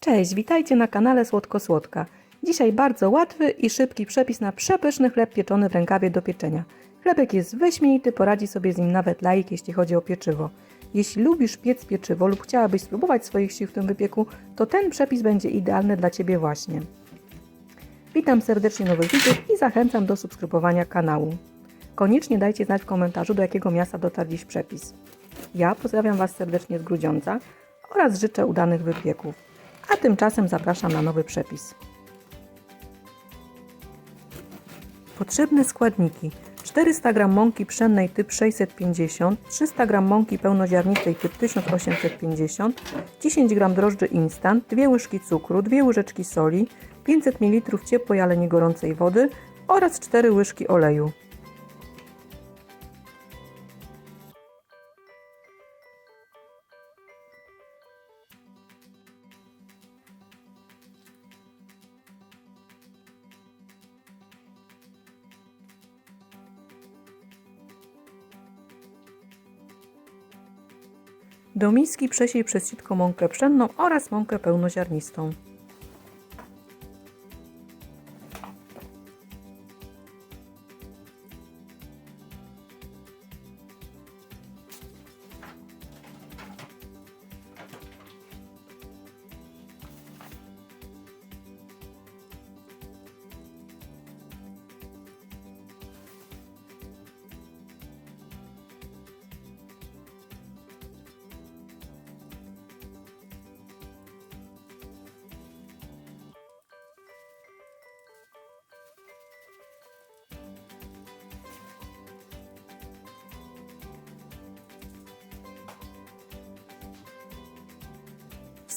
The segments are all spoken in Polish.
Cześć, witajcie na kanale Słodko Słodka. Dzisiaj bardzo łatwy i szybki przepis na przepyszny chleb pieczony w rękawie do pieczenia. Chlebek jest wyśmienity, poradzi sobie z nim nawet laik, jeśli chodzi o pieczywo. Jeśli lubisz piec pieczywo lub chciałabyś spróbować swoich sił w tym wypieku, to ten przepis będzie idealny dla Ciebie właśnie. Witam serdecznie nowych widzów i zachęcam do subskrybowania kanału. Koniecznie dajcie znać w komentarzu, do jakiego miasta dotarł dziś przepis. Ja pozdrawiam Was serdecznie z Grudziądza oraz życzę udanych wypieków. A tymczasem zapraszam na nowy przepis. Potrzebne składniki 400 g mąki pszennej typ 650, 300 g mąki pełnoziarnistej typ 1850, 10 g drożdży instant, 2 łyżki cukru, 2 łyżeczki soli, 500 ml ciepłej, ale nie gorącej wody oraz 4 łyżki oleju. Do miski przesiej przez sitko mąkę pszenną oraz mąkę pełnoziarnistą.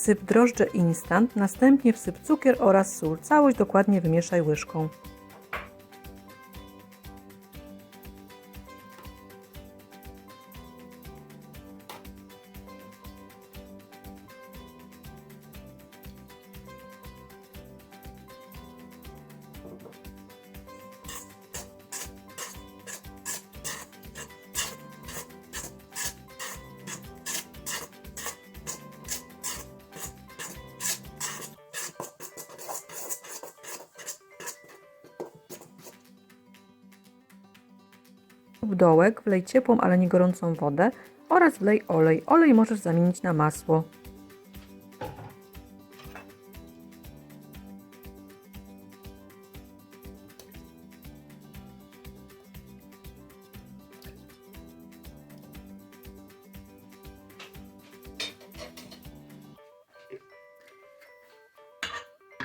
Wsyp drożdże instant, następnie wsyp cukier oraz sól. Całość dokładnie wymieszaj łyżką. W dołek wlej ciepłą, ale nie gorącą wodę oraz wlej olej. Olej możesz zamienić na masło.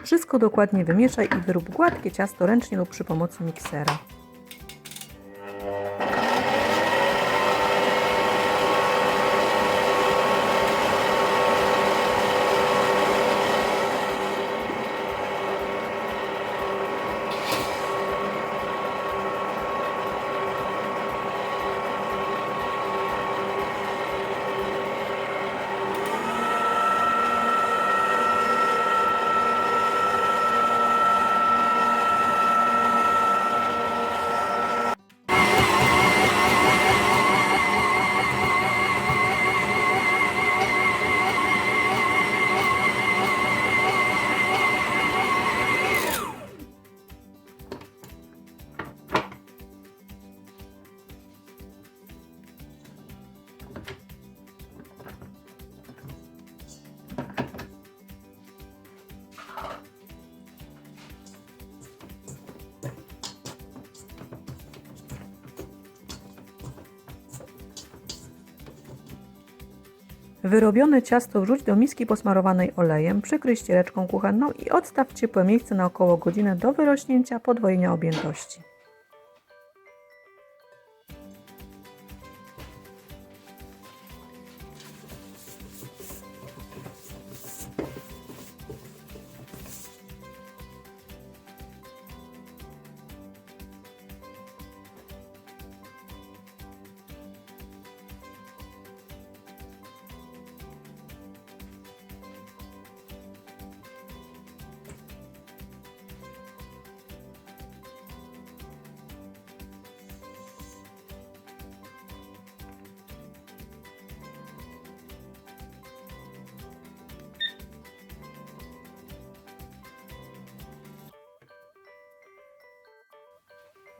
Wszystko dokładnie wymieszaj i wyrób gładkie ciasto ręcznie lub przy pomocy miksera. Wyrobione ciasto wrzuć do miski posmarowanej olejem, przykryj ściereczką kuchenną i odstaw w ciepłe miejsce na około godzinę do wyrośnięcia podwojenia objętości.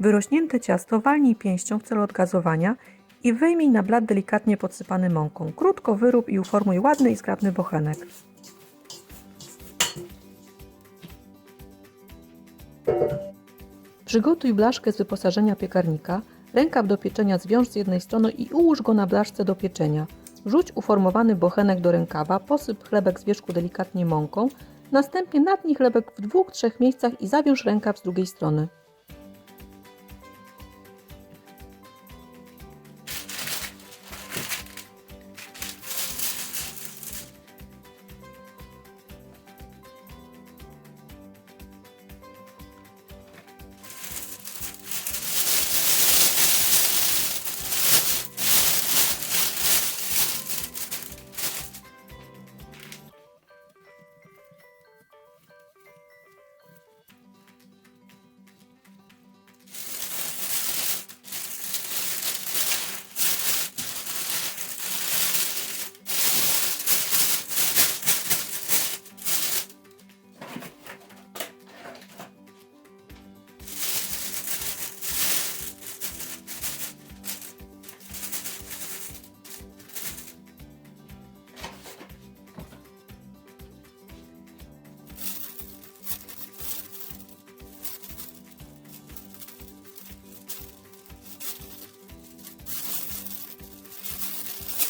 Wyrośnięte ciasto walnij pięścią w celu odgazowania i wyjmij na blat delikatnie podsypany mąką. Krótko wyrób i uformuj ładny i zgrabny bochenek. Przygotuj blaszkę z wyposażenia piekarnika. Rękaw do pieczenia zwiąż z jednej strony i ułóż go na blaszce do pieczenia. Wrzuć uformowany bochenek do rękawa, posyp chlebek z wierzchu delikatnie mąką, następnie natnij chlebek w dwóch, trzech miejscach i zawiąż rękaw z drugiej strony.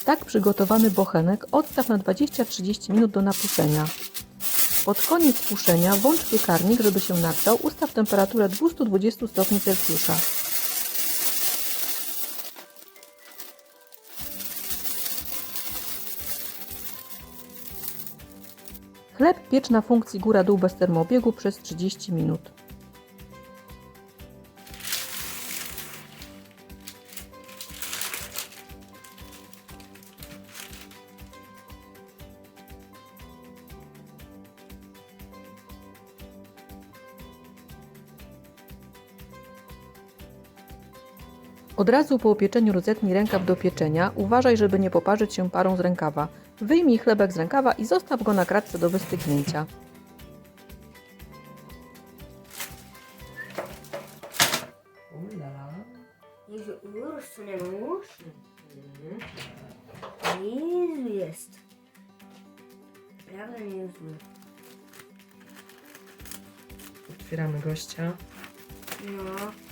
Tak przygotowany bochenek odstaw na 20-30 minut do napuszenia. Pod koniec puszenia włącz piekarnik, żeby się nagrzał. Ustaw temperaturę 220 stopni Celsjusza. Chleb piecz na funkcji góra-dół bez termoobiegu przez 30 minut. Od razu po upieczeniu rozetnij rękaw do pieczenia. Uważaj, żeby nie poparzyć się parą z rękawa. Wyjmij chlebek z rękawa i zostaw go na kratce do wystygnięcia. Jezu, już co nie mam już? Jezu jest. Prawda nie jest zły. Otwieramy gościa. No.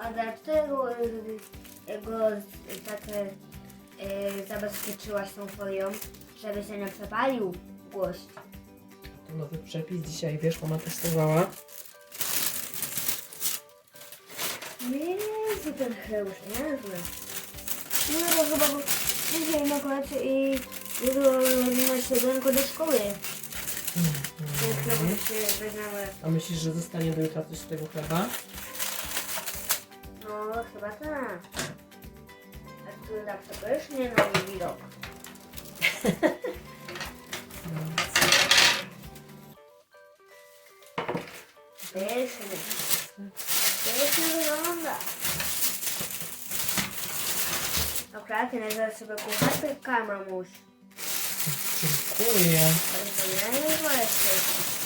A dlaczego y, go tak y, zabezpieczyłaś tą folią, żeby się nie przepalił gość? To nowy przepis. Dzisiaj wiesz, mama testowała. Jezu, ten chleusz, niezły. No to chyba bo dzisiaj na kolację i jutro na śniadanko do szkoły. Ten chleusz się weźmiemy. A myślisz, że zostanie do jutra coś z tego chleba? baksana. Aklında przekosznie nowy widok. Pyszny. Pyszny wygląda. Dobra, ty zaraz sobie kucharkę mamuś. Dziękuję. Bardzo nie, nie,